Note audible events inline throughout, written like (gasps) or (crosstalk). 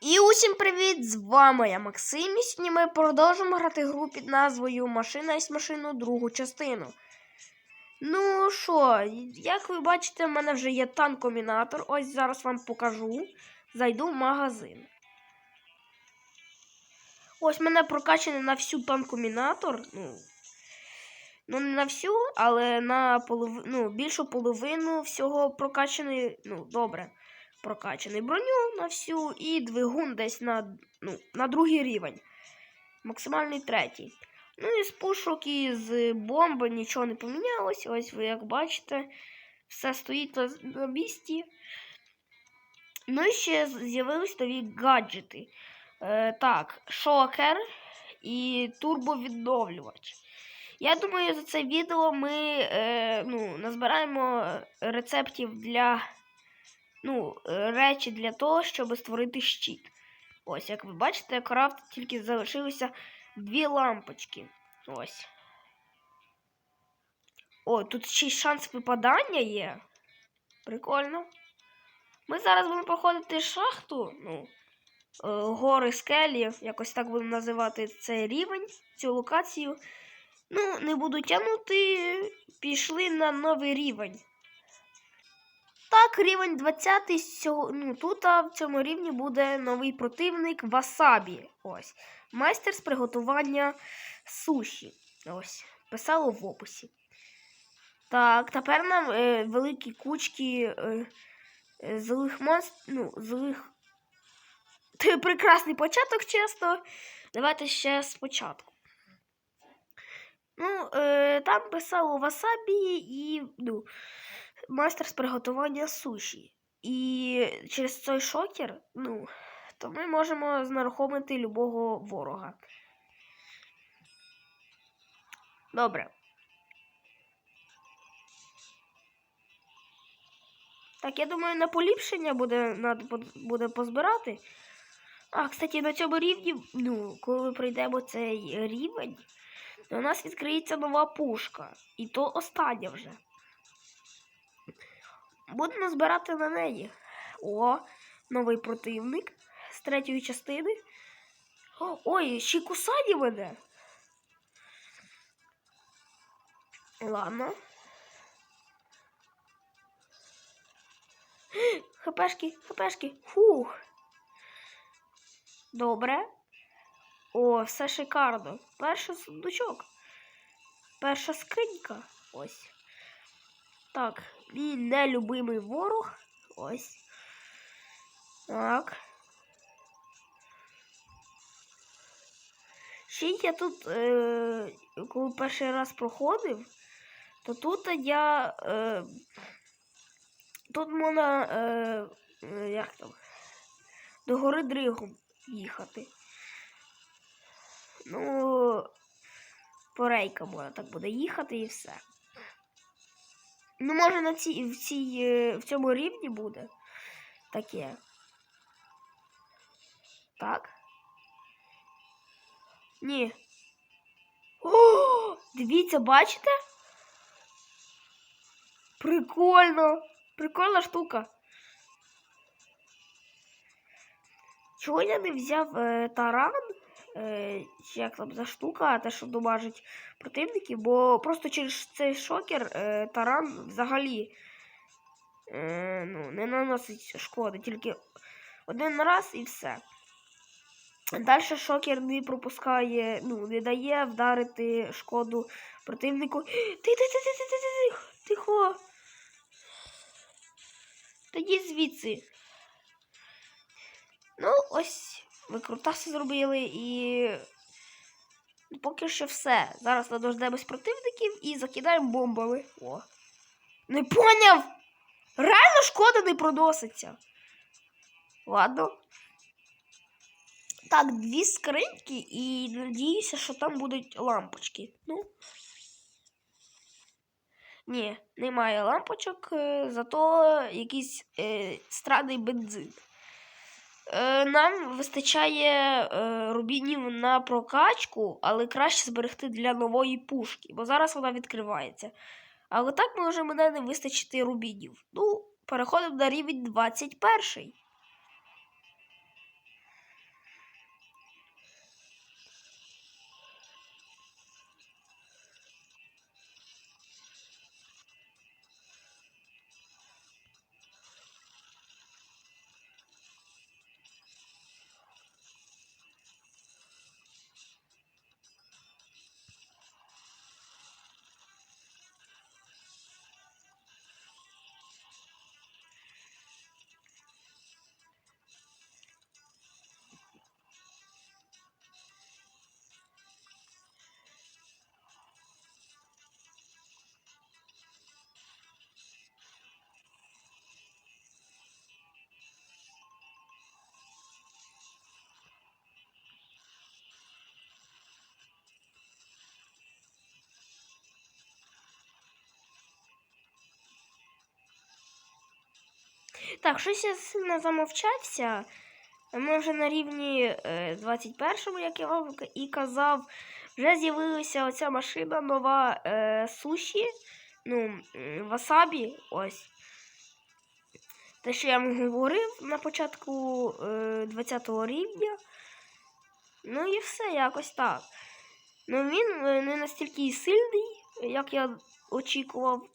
І усім привіт! З вами я Максим. І сьогодні ми продовжимо грати гру під назвою Машина із машину другу частину. Ну що, як ви бачите, в мене вже є танкомінатор. Ось зараз вам покажу. Зайду в магазин. Ось мене прокачаний на всю танкомінатор. Ну, ну не на всю, але на полов... ну, більшу половину всього прокачаний. Ну, добре прокачаний броню на всю і двигун десь на ну, на другий рівень. Максимальний третій. Ну і з пушок і з бомби нічого не помінялося. Ось ви як бачите, все стоїть на, на місці. Ну і ще з'явились нові гаджети. Е, Так, шокер і турбовідновлювач. Я думаю, за це відео ми е, ну, назбираємо рецептів для ну, е, речі для того, щоб створити щит. Ось, як ви бачите, крафт тільки залишилися дві лампочки. Ось. О, тут ще й шанс випадання є. Прикольно. Ми зараз будемо проходити шахту. Ну, е, гори скелі, якось так будемо називати цей рівень, цю локацію. Ну, не буду тягнути, пішли на новий рівень. Так, рівень 20 сього, ну, тут а в цьому рівні буде новий противник Васабі. Ось. Майстер з приготування суші. Ось. Писало в описі. Так, тепер нам е, великі кучки е, е, злих монстрів. Ну, злих. (laughs) Ти прекрасний початок, чесно. Давайте ще спочатку. Ну, е, там писало Васабі і. ну, майстер з приготування суші. І через цей шокер, ну, то ми можемо знерухомити любого ворога. Добре. Так, я думаю, на поліпшення буде надо буде позбирати. А, кстати, на цьому рівні, ну, коли ми пройдемо цей рівень, то у нас відкриється нова пушка. І то остання вже. Будемо збирати на неї. О, новий противник з третьої частини. Ой, ще й кусані мене. Ладно. (gasps) Хпшки, хпшки. Фух. Добре. О, все шикарно. Перший сундучок. Перша скринька. Ось. Так, мій нелюбимий ворог. Ось. Так. Ще я тут, е, коли перший раз проходив, то тут я е, тут можна е, як там, до гори Дригом їхати. Ну, по рейкам можна так буде їхати і все. Ну, може, на цій, в цій, е, в цьому рівні буде таке. Так. Ні. О, дивіться, бачите? Прикольно. Прикольна штука. Чого я не взяв е, таран? Е, як там за штука, те, що домажить противників, бо просто через цей шокер е, таран взагалі е, ну, не наносить шкоди, тільки один раз і все. Далі шокер не пропускає, ну, не дає вдарити шкоду противнику. (gasps) Ти-ти-ти-ти-ти-ти-тихо! Тихо! Тоді звідси. Ну, ось. Ми крутаси зробили і. Поки що все. Зараз надождемось противників і закидаємо бомбами. О. Не поняв! Реально шкода не проноситься. Ладно. Так, дві скриньки і надіюся, що там будуть лампочки. Ну. Ні, немає лампочок, е, зато якийсь е, странний бензин. Е, нам вистачає е, рубінів на прокачку, але краще зберегти для нової пушки, бо зараз вона відкривається. Але так може мене не вистачити рубінів. Ну, переходимо на рівень 21. Так, щось я сильно замовчався. Ми вже на рівні е, 21-му, як я вам і казав, вже з'явилася оця машина нова е, суші. Ну, васабі. Ось. Те, що я вам говорив на початку е, 20-го рівня. Ну і все, якось так. Ну він е, не настільки сильний, як я очікував.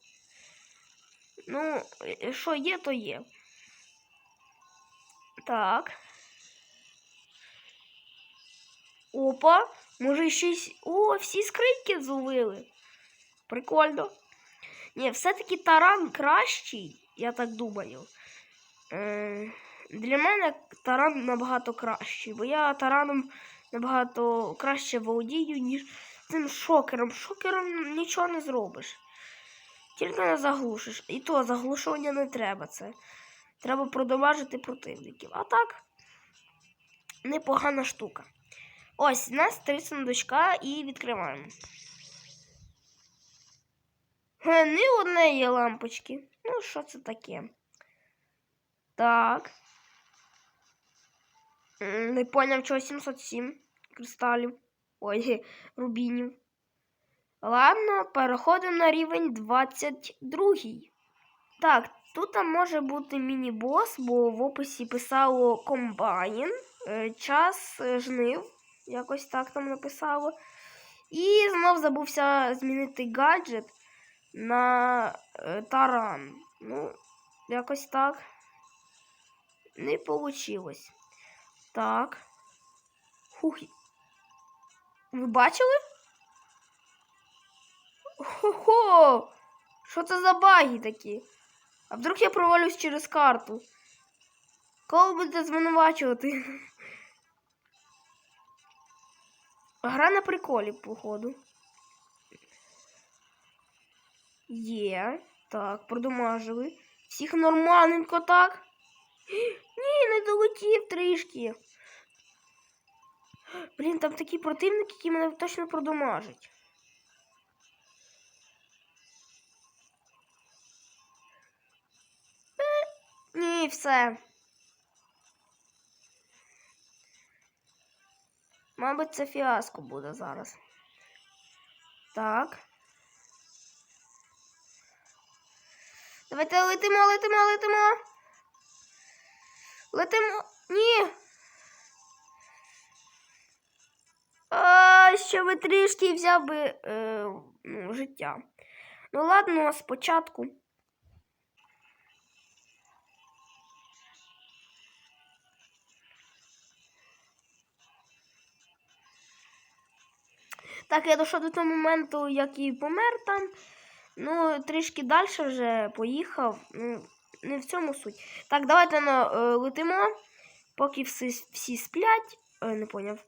Ну, е, що є, то є. Так. Опа, може щось. О, всі скриньки зловили. Прикольно. Ні, все-таки таран кращий, я так думаю. Е, для мене таран набагато кращий, бо я тараном набагато краще володію, ніж цим шокером. Шокером нічого не зробиш. Тільки не заглушиш. І то заглушування не треба це. Треба продамажити противників. А так, непогана штука. Ось, у нас три сундучка і відкриваємо. Ні однієї лампочки. Ну, що це таке? Так. Не поняв, чого 707 кристалів. Ой, рубінів. Ладно, переходимо на рівень 22. Так, тут там може бути міні-бос, бо в описі писало комбайн, е, час е, жнив, якось так там написало. І знов забувся змінити гаджет на е, таран. Ну, якось так. Не вийшло. Так. Хух. Ви бачили? Хо-хо! Що це за баги такі? А вдруг я провалюсь через карту? Кого ви будете звинувачувати? (laughs) Гра на приколі, походу. Є. Так, продомажили. Всіх нормальненько так. (gasps) Ні, не долетів трішки. (gasps) Блін, там такі противники, які мене точно продомажать. Ні, все. Мабуть, це фіаско буде зараз. Так. Давайте летимо, летимо, летимо. Летимо. Ні. А, ще би трішки взяв би е, ну, життя. Ну ладно, спочатку. Так, я дійшов до того моменту, як і помер там. Ну, трішки далі вже поїхав. Ну, не в цьому суть. Так, давайте ну, летимо, поки всі, всі сплять. Е, не поняв.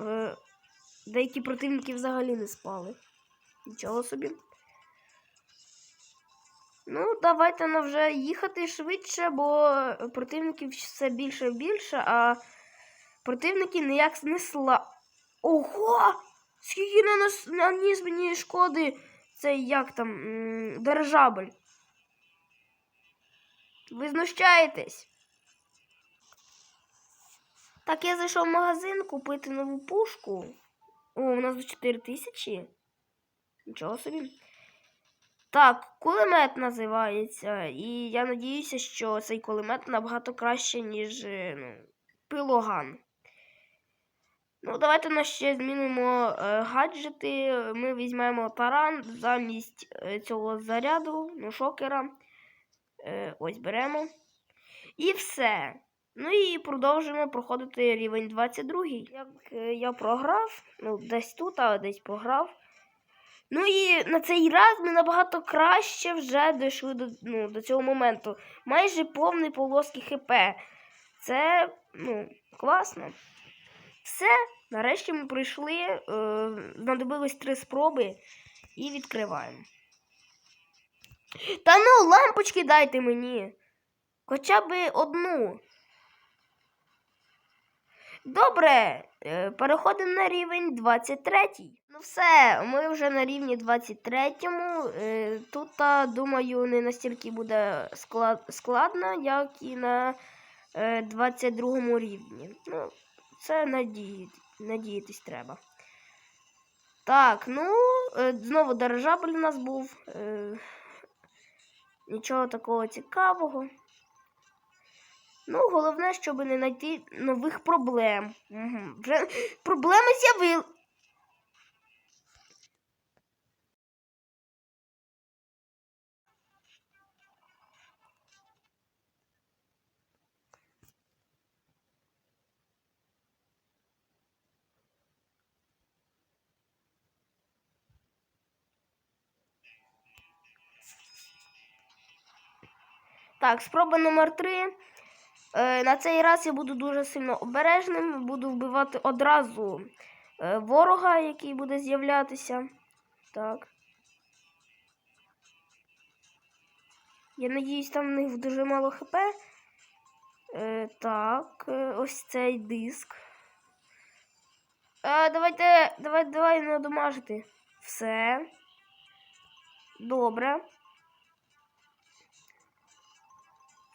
Е, деякі противники взагалі не спали. Нічого собі. Ну, давайте ну, вже їхати швидше, бо противників все більше і більше, а противники ніяк не сла. Ого! Скільки наніс мені шкоди цей як там м, дирижабль. Ви знущаєтесь? Так, я зайшов в магазин купити нову пушку. О, у нас до 4 тисячі. Нічого собі. Так, кулемет називається. І я надіюся, що цей кулемет набагато краще, ніж е, ну, пилоган. Ну, давайте на ще змінимо е, гаджети. Ми візьмемо таран замість е, цього заряду, ну, шокера. Е, ось беремо. І все. Ну і продовжуємо проходити рівень 22. Як е, я програв, ну, десь тут, а десь програв. Ну і на цей раз ми набагато краще вже дійшли до, ну, до цього моменту. Майже повний полоски ХП. Це, ну, класно. Все, нарешті ми пройшли, е, знадобилось три спроби і відкриваємо. Та ну, лампочки дайте мені. Хоча б одну. Добре, е, переходимо на рівень 23. Ну все, ми вже на рівні 23. Е, Тут, думаю, не настільки буде склад, складно, як і на е, 22 рівні. Ну, це надії, надіятись треба. Так, ну, е, знову дирижабль у нас був. Е, Нічого такого цікавого. Ну, головне, щоб не знайти нових проблем. Угу. Вже (laughs) проблеми з'явили. Так, спроба номер три. Е, на цей раз я буду дуже сильно обережним, буду вбивати одразу е, ворога, який буде з'являтися. Так. Я надіюсь, там в них дуже мало хп. Е, так, е, ось цей диск. Е, давайте, давай, давай не. Все. Добре.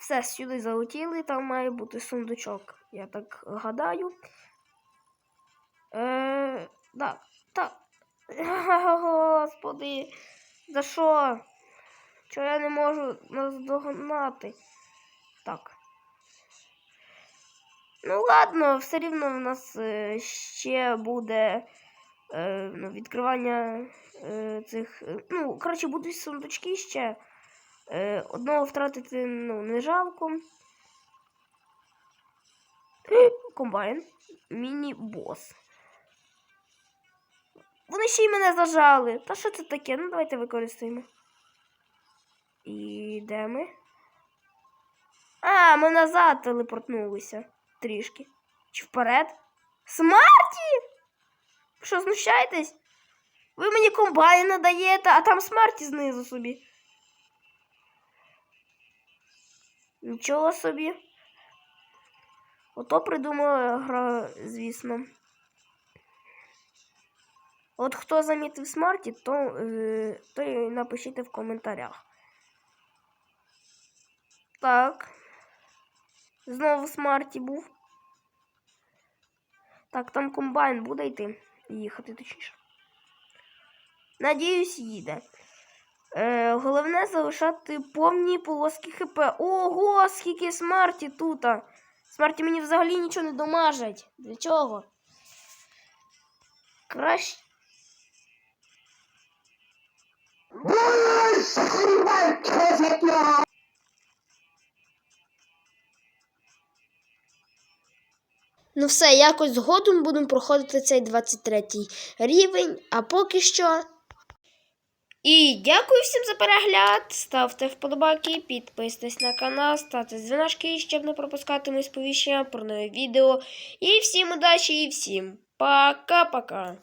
Все, сюди залетіли, там має бути сундучок. Я так гадаю. Е, да, так. (laughs) Господи, за що? Чого я не можу наздогнати? Так. Ну ладно, все рівно в нас е, ще буде е, ну, відкривання е, цих. е, ну, коротше, будуть сундучки ще. Е, одного втратити ну, не жалко. (gasps) Комбайн. Міні-бос. Вони ще й мене зажали. Та що це таке? Ну, давайте використаємо. І де ми? А, ми назад телепортнулися. Трішки. Чи вперед? Смарті! Ви Що, знущаєтесь? Ви мені комбайн надаєте, а там смерті знизу собі. Нічого собі. Ото придумала гра, звісно. От хто замітив смарті, то, е, то й напишіть в коментарях. Так. Знову смарті був. Так, там комбайн буде йти. Їхати точніше. Надіюсь, їде. Е, головне залишати повні полоски ХП. Ого, скільки смерті тут. Смерті мені взагалі нічого не домажать. Для чого? Краще. Ну все, якось згодом будемо проходити цей 23 рівень, а поки що. І дякую всім за перегляд. Ставте вподобайки, підписуйтесь на канал, ставте дзвіночки, щоб не пропускати мої сповіщення про нові відео. І всім удачі і всім пока-пока!